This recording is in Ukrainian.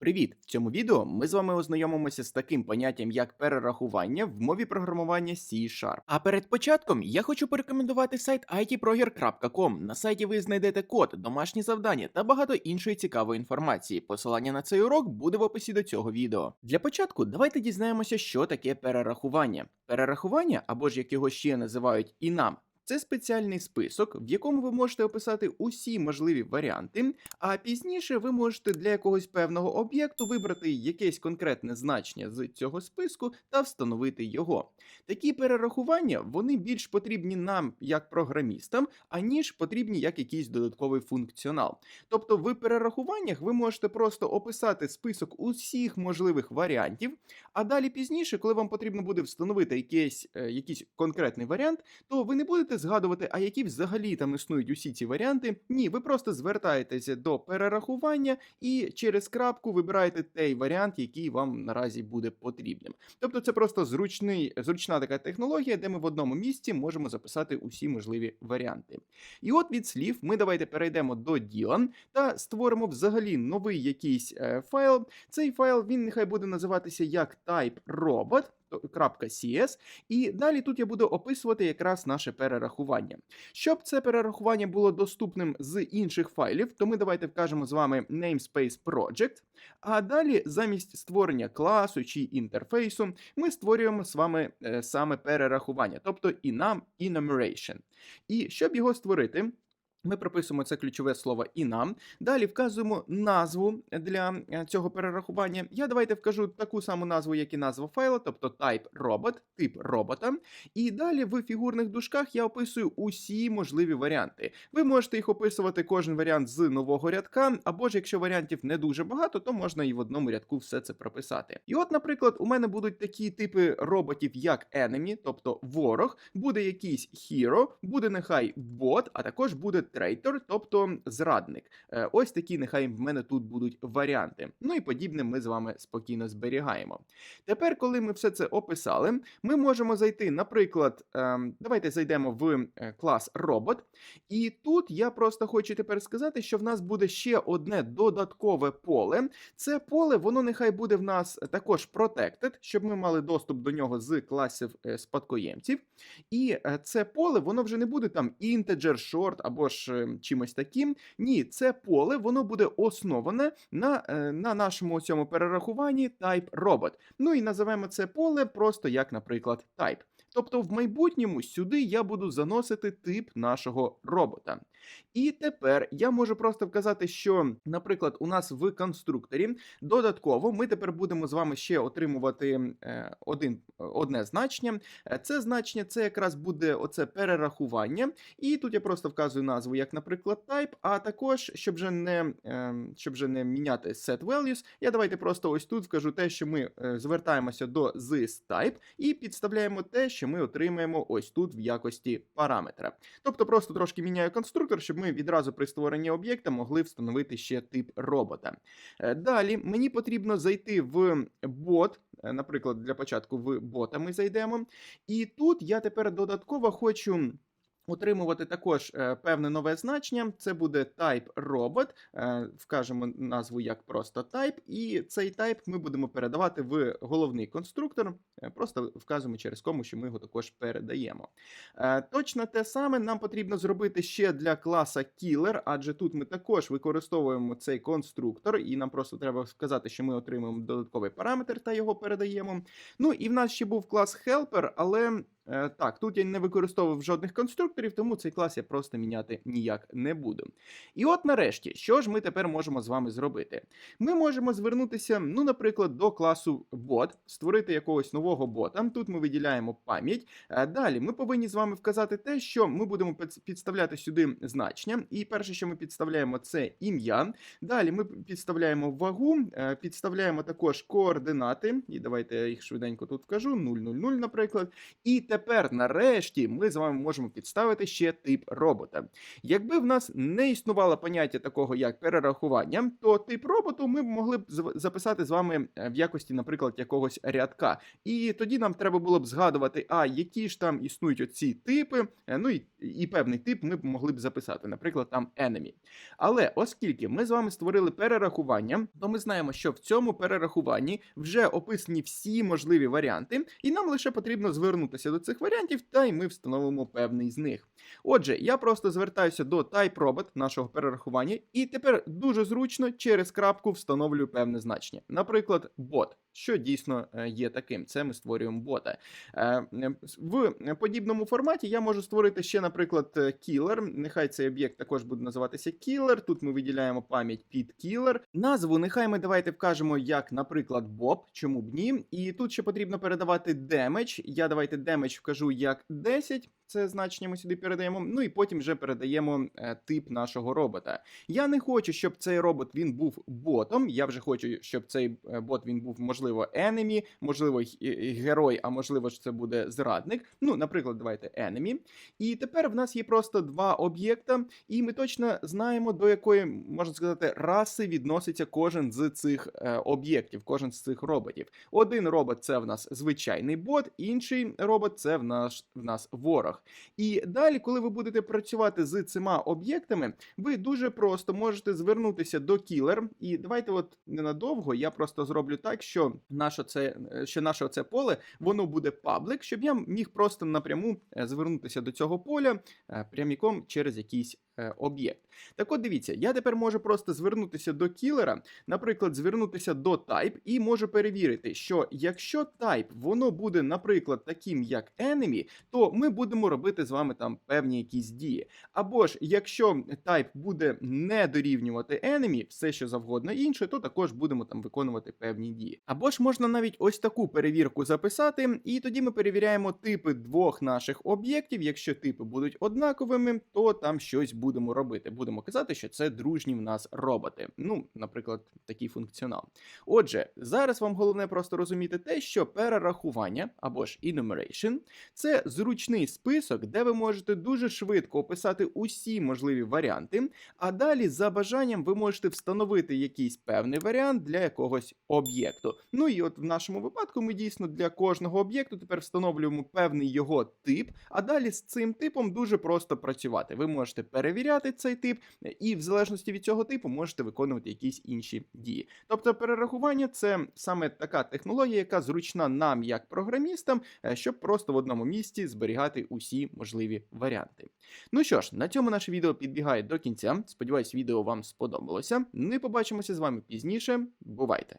Привіт! В цьому відео ми з вами ознайомимося з таким поняттям, як перерахування в мові програмування C-Sharp. А перед початком я хочу порекомендувати сайт itproger.com. На сайті ви знайдете код, домашні завдання та багато іншої цікавої інформації. Посилання на цей урок буде в описі до цього відео. Для початку давайте дізнаємося, що таке перерахування. Перерахування, або ж як його ще називають інам, це спеціальний список, в якому ви можете описати усі можливі варіанти, а пізніше ви можете для якогось певного об'єкту вибрати якесь конкретне значення з цього списку та встановити його. Такі перерахування вони більш потрібні нам як програмістам, аніж потрібні як якийсь додатковий функціонал. Тобто в перерахуваннях ви можете просто описати список усіх можливих варіантів, а далі пізніше, коли вам потрібно буде встановити якийсь, е, якийсь конкретний варіант, то ви не будете згадувати, а які взагалі там існують усі ці варіанти. Ні, ви просто звертаєтеся до перерахування і через крапку вибираєте той варіант, який вам наразі буде потрібним. Тобто це просто зручний, зручна така технологія, де ми в одному місці можемо записати усі можливі варіанти. І от від слів ми давайте перейдемо до діла та створимо взагалі новий якийсь е, файл. Цей файл він нехай буде називатися як type-robot. .cs, і далі тут я буду описувати якраз наше перерахування. Щоб це перерахування було доступним з інших файлів, то ми давайте вкажемо з вами namespace project, а далі замість створення класу чи інтерфейсу ми створюємо з вами е, саме перерахування, тобто enum enumeration. І щоб його створити, ми прописуємо це ключове слово і нам. Далі вказуємо назву для е, цього перерахування. Я давайте вкажу таку саму назву, як і назва файла, тобто type robot, тип робота. І далі в фігурних дужках я описую усі можливі варіанти. Ви можете їх описувати кожен варіант з нового рядка, або ж якщо варіантів не дуже багато, то можна і в одному рядку все це прописати. І от, наприклад, у мене будуть такі типи роботів, як enemy, тобто ворог, буде якийсь hero, буде нехай бот, а також буде трейтор, тобто зрадник. Е, Ось такі нехай в мене тут будуть варіанти. Ну і подібне ми з вами спокійно зберігаємо. Тепер, коли ми все це описали, ми можемо зайти, наприклад, ем, давайте зайдемо в е, клас робот. І тут я просто хочу тепер сказати, що в нас буде ще одне додаткове поле. Це поле, воно нехай буде в нас також protected, щоб ми мали доступ до нього з класів е, спадкоємців. І це поле, воно вже не буде там integer, short або ж е, чимось таким. Ні, це поле, воно буде основане на, е, на нашому цьому перерахуванні type robot. Ну і називаємо це поле просто як, наприклад, type. Тобто в майбутньому сюди я буду заносити тип нашого робота. І тепер я можу просто вказати, що, наприклад, у нас в конструкторі додатково ми тепер будемо з вами ще отримувати е, один, одне значення. Е, Це значення це якраз буде оце перерахування. І тут я просто вказую назву, як, наприклад, type, а також, щоб вже не, е, щоб вже не міняти set values, я давайте просто ось тут вкажу те, що ми звертаємося до this type і підставляємо те, що ми отримаємо ось тут в якості параметра. Тобто просто трошки міняю конструктор, щоб ми відразу при створенні об'єкта могли встановити ще тип робота. Е, Далі мені потрібно зайти в бот, е, наприклад, для початку в бота ми зайдемо. І тут я тепер додатково хочу. Отримувати також е, певне нове значення. Це буде type robot, е, вкажемо назву як просто type, і цей type ми будемо передавати в головний конструктор. Е, просто вказуємо через кому, що ми його також передаємо. Точно те саме нам потрібно зробити ще для класа killer, адже тут ми також використовуємо цей конструктор, і нам просто треба вказати, що ми отримуємо додатковий параметр та його передаємо. Ну і в нас ще був клас helper, але. Е, Так, тут я не використовував жодних конструкторів, тому цей клас я просто міняти ніяк не буду. І от нарешті, що ж ми тепер можемо з вами зробити? Ми можемо звернутися, ну, наприклад, до класу бот, створити якогось нового бота. Тут ми виділяємо пам'ять. Е, Далі ми повинні з вами вказати те, що ми будемо підставляти сюди значення. І перше, що ми підставляємо, це ім'я. Далі ми підставляємо вагу, е, підставляємо також координати. І давайте я їх швиденько тут вкажу: 000, наприклад. І тепер, нарешті, ми з вами можемо підставити ще тип робота. Якби в нас не існувало поняття такого, як перерахування, то тип роботу ми могли б записати з вами е, в якості, наприклад, якогось рядка. І тоді нам треба було б згадувати, а які ж там існують оці типи, е, ну і, і певний тип ми б могли б записати, наприклад, там enemy. Але оскільки ми з вами створили перерахування, то ми знаємо, що в цьому перерахуванні вже описані всі можливі варіанти, і нам лише потрібно звернутися до цих варіантів, та й ми встановимо певний з них. Отже, я просто звертаюся до TypeRobot нашого перерахування, і тепер дуже зручно через крапку встановлюю певне значення. Наприклад, бот, що дійсно е, є таким. Це ми створюємо бота. Е, е, В подібному форматі я можу створити ще, наприклад, е, killer. Нехай цей об'єкт також буде називатися killer. Тут ми виділяємо пам'ять під killer. Назву нехай ми давайте вкажемо як, наприклад, Bob, чому б ні. І тут ще потрібно передавати damage. Я давайте damage вкажу як 10. Це значення ми сюди передаємо. Ну і потім вже передаємо е, тип нашого робота. Я не хочу, щоб цей робот він був ботом. Я вже хочу, щоб цей е, бот він був, можливо, enemy, можливо, герой, а можливо, це буде зрадник. Ну, наприклад, давайте enemy. І тепер в нас є просто два об'єкта, і ми точно знаємо, до якої, можна сказати, раси відноситься кожен з цих е, об'єктів, кожен з цих роботів. Один робот це в нас звичайний бот, інший робот це в нас, в нас ворог. І далі, коли ви будете працювати з цими об'єктами, ви дуже просто можете звернутися до кілер. І давайте, от ненадовго, я просто зроблю так, що наше це що наше це поле воно буде паблик, щоб я міг просто напряму е, звернутися до цього поля е, пряміком через якийсь е, об'єкт. Так от дивіться, я тепер можу просто звернутися до кілера, наприклад, звернутися до type і можу перевірити, що якщо type воно буде, наприклад, таким як enemy, то ми будемо робити з вами там певні якісь дії. Або ж якщо type буде не дорівнювати enemy, все що завгодно інше, то також будемо там виконувати певні дії. Або ж можна навіть ось таку перевірку записати, і тоді ми перевіряємо типи двох наших об'єктів. Якщо типи будуть однаковими, то там щось будемо робити. Будемо казати, що це дружні в нас роботи. Ну, наприклад, такий функціонал. Отже, зараз вам головне просто розуміти те, що перерахування або ж enumeration – це зручний список, де ви можете дуже швидко описати усі можливі варіанти, а далі за бажанням ви можете встановити якийсь певний варіант для якогось об'єкту. Ну і от в нашому випадку ми дійсно для кожного об'єкту тепер встановлюємо певний його тип, а далі з цим типом дуже просто працювати. Ви можете перевіряти цей тип, і в залежності від цього типу можете виконувати якісь інші дії. Тобто перерахування це саме така технологія, яка зручна нам як програмістам, е, щоб просто в одному місці зберігати усі можливі варіанти. Ну що ж, на цьому наше відео підбігає до кінця. Сподіваюсь, відео вам сподобалося. Ми побачимося з вами пізніше. Бувайте!